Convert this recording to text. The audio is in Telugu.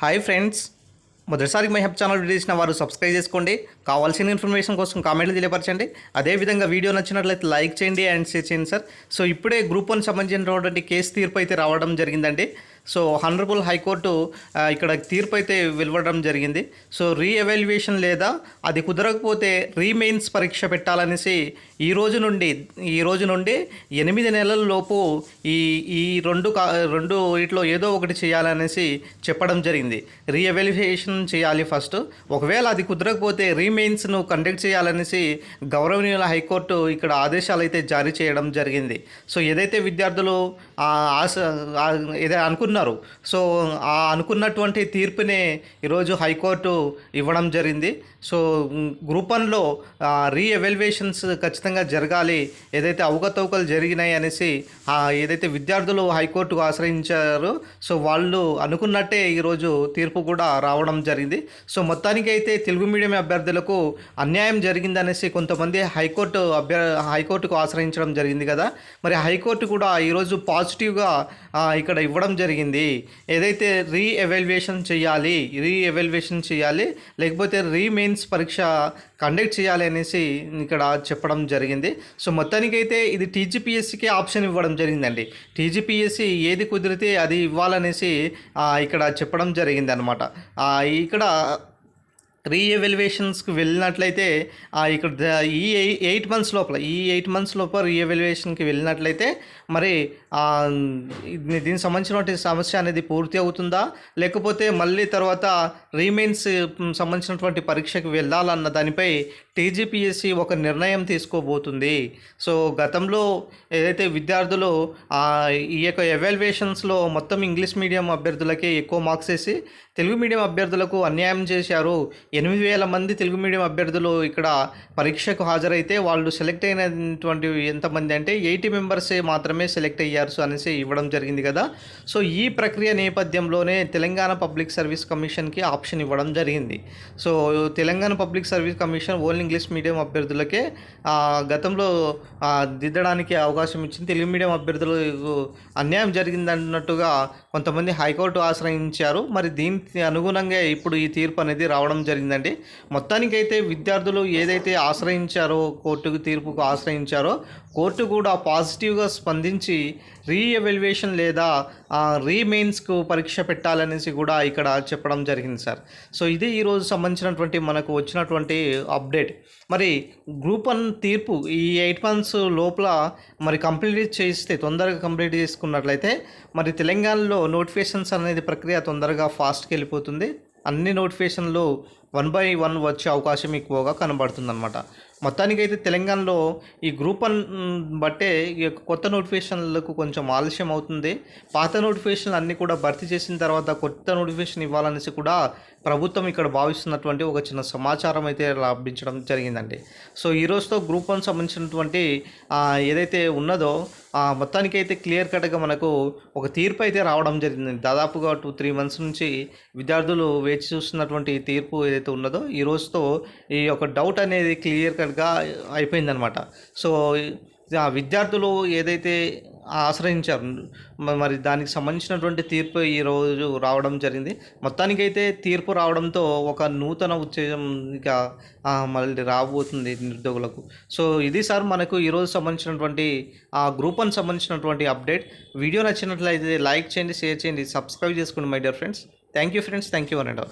హాయ్ ఫ్రెండ్స్ మొదటిసారి మై హెప్ ఛానల్ వీడియో చేసిన వారు సబ్స్క్రైబ్ చేసుకోండి. కావాల్సిన ఇన్ఫర్మేషన్ కోసం కామెంట్లు తెలియపరచండి. అదేవిధంగా వీడియో నచ్చినట్లయితే లైక్ చేయండి అండ్ షేర్ చేయండి సార్ సో ఇప్పుడే గ్రూప్ వన్ సంబంధించినటువంటి కేసు తీర్పు అయితే రావడం జరిగిందండి. సో హనరబుల్ హైకోర్టు ఇక్కడ తీర్పు అయితే వెలువడడం జరిగింది. సో రీఎవాల్యుయేషన్ లేదా అది కుదరకపోతే రీమెయిన్స్ పరీక్ష పెట్టాలనేసి ఈ రోజు నుండి ఈ రోజు నుండి ఎనిమిది నెలల లోపు ఈ ఈ రెండు కా రెండు వీటిలో ఏదో ఒకటి చేయాలనేసి చెప్పడం జరిగింది. రీఎవాల్యుయేషన్ చేయాలి ఫస్ట్. ఒకవేళ అది కుదరకపోతే రీమెయిన్స్ను కండక్ట్ చేయాలనేసి గౌరవనీయుల హైకోర్టు ఇక్కడ ఆదేశాలు అయితే జారీ చేయడం జరిగింది. సో ఏదైతే విద్యార్థులు ఆశ ఏదైనా అనుకున్న అనుకున్నారు. సో ఆ అనుకున్నటువంటి తీర్పునే ఈరోజు హైకోర్టు ఇవ్వడం జరిగింది. సో గ్రూప్ వన్లో రీఎవల్యుయేషన్స్ ఖచ్చితంగా జరగాలి ఏదైతే అవకతవకలు జరిగినాయి అనేసి ఏదైతే విద్యార్థులు హైకోర్టుకు ఆశ్రయించారో సో వాళ్ళు అనుకున్నట్టే ఈరోజు తీర్పు కూడా రావడం జరిగింది. సో మొత్తానికి అయితే తెలుగు మీడియం అభ్యర్థులకు అన్యాయం జరిగిందనేసి కొంతమంది హైకోర్టు అభ్య హైకోర్టుకు ఆశ్రయించడం జరిగింది కదా. మరి హైకోర్టు కూడా ఈరోజు పాజిటివ్గా ఇక్కడ ఇవ్వడం జరిగింది. ఏదైతే రీ ఎవాల్యుయేషన్ చేయాలి రీ ఎవాల్యుయేషన్ చేయాలి లేకపోతే రీ మెయిన్స్ పరీక్ష కండక్ట్ చేయాలి అనేసి ఇక్కడ చెప్పడం జరిగింది. సో మొత్తానికైతే ఇది టీజీపీఎస్సీకి ఆప్షన్ ఇవ్వడం జరిగిందండి. టీజీపీఎస్సీ ఏది కుదిరితే అది ఇవ్వాలనేసి ఇక్కడ చెప్పడం జరిగింది అనమాట ఇక్కడ రీఎవల్యుయేషన్స్కి వెళ్ళినట్లయితే ఇక్కడ ఈ ఎయిట్ మంత్స్ లోపల ఈ ఎయిట్ మంత్స్ లోపల రీఎవల్యుయేషన్కి వెళ్ళినట్లయితే మరి దీనికి సంబంధించినటువంటి సమస్య అనేది పూర్తి అవుతుందా? లేకపోతే మళ్ళీ తర్వాత రీమెయిన్స్ సంబంధించినటువంటి పరీక్షకు వెళ్ళాలన్న దానిపై టీజీపీఎస్సీ ఒక నిర్ణయం తీసుకోబోతుంది. సో గతంలో ఏదైతే విద్యార్థులు ఈ యొక్క ఎవాల్యుయేషన్స్లో మొత్తం ఇంగ్లీష్ మీడియం అభ్యర్థులకే ఎక్కువ మార్క్స్ వేసి తెలుగు మీడియం అభ్యర్థులకు అన్యాయం చేశారు. ఎనిమిది వేల మంది తెలుగు మీడియం అభ్యర్థులు ఇక్కడ పరీక్షకు హాజరైతే వాళ్ళు సెలెక్ట్ అయినటువంటి ఎంతమంది అంటే ఎయిటీ మెంబర్సే మాత్రమే సెలెక్ట్ అయ్యారు అనేసి ఇవ్వడం జరిగింది కదా. సో ఈ ప్రక్రియ నేపథ్యంలోనే తెలంగాణ పబ్లిక్ సర్వీస్ కమిషన్కి ఆప్షన్ ఇవ్వడం జరిగింది. So Telangana public service commission only English medium అభ్యర్థులకే గతంలో దిద్దడానికి అవకాశం ఇచ్చింది. తెలుగు మీడియం అభ్యర్థులకు అన్యాయం జరిగిందన్నట్టుగా కొంతమంది హైకోర్టు ఆశ్రయించారు. మరి దీని అనుగుణంగా ఇప్పుడు ఈ తీర్పు అనేది రావడం జరిగిందండి. మొత్తానికైతే విద్యార్థులు ఏదైతే ఆశ్రయించారో కోర్టుకు తీర్పుకు ఆశ్రయించారో కోర్టు కూడా పాజిటివ్గా స్పందించి రీఎవల్యుయేషన్ లేదా రీమెయిన్స్కు పరీక్ష పెట్టాలనేసి కూడా ఇక్కడ చెప్పడం జరిగింది సార్. సో ఇది ఈరోజు సంబంధించినటువంటి మనకు వచ్చినటువంటి అప్డేట్. మరి గ్రూప్ వన్ తీర్పు ఈ ఎయిట్ మంత్స్ లోపల మరి కంప్లీట్ చేస్తే తొందరగా కంప్లీట్ చేసుకున్నట్లయితే మరి తెలంగాణలో నోటిఫికేషన్స్ అనేది ప్రక్రియ తొందరగా ఫాస్ట్కి వెళ్ళిపోతుంది. అన్ని నోటిఫికేషన్లు వన్ బై వన్ వచ్చే అవకాశం ఎక్కువగా కనబడుతుంది అనమాట మొత్తానికైతే తెలంగాణలో ఈ గ్రూప్ వన్ బట్టే ఈ యొక్క కొత్త నోటిఫికేషన్లకు కొంచెం ఆలస్యం అవుతుంది. పాత నోటిఫికేషన్లు అన్నీ కూడా భర్తీ చేసిన తర్వాత కొత్త నోటిఫికేషన్ ఇవ్వాలనేసి కూడా ప్రభుత్వం ఇక్కడ భావిస్తున్నటువంటి ఒక చిన్న సమాచారం అయితే లభించడం జరిగిందండి. సో ఈ రోజుతో గ్రూప్ వన్ సంబంధించినటువంటి ఏదైతే ఉన్నదో ఆ, మొత్తానికైతే క్లియర్ కట్గా మనకు ఒక తీర్పు అయితే రావడం జరిగింది దాదాపుగా టూ త్రీ మంత్స్ నుంచి విద్యార్థులు వేచి చూస్తున్నటువంటి తీర్పు ఏదైతే ఉన్నదో ఈ రోజుతో ఈ యొక్క డౌట్ అనేది క్లియర్ కట్ కట్గా అయిపోయిందనమాట. సో ఆ విద్యార్థులు ఏదైతే ఆశ్రయించారు మరి దానికి సంబంధించినటువంటి తీర్పు ఈ రోజు రావడం జరిగింది. మొత్తానికైతే తీర్పు రావడంతో ఒక నూతన ఉత్తేజం ఇక మళ్ళీ రాబోతుంది నిరుద్యోగులకు. సో ఇది సార్ మనకు ఈరోజు సంబంధించినటువంటి ఆ గ్రూప్ సంబంధించినటువంటి అప్డేట్. వీడియో నచ్చినట్లయితే లైక్ చేయండి షేర్ చేయండి సబ్స్క్రైబ్ చేసుకోండి my dear friends. Thank you friends thank you and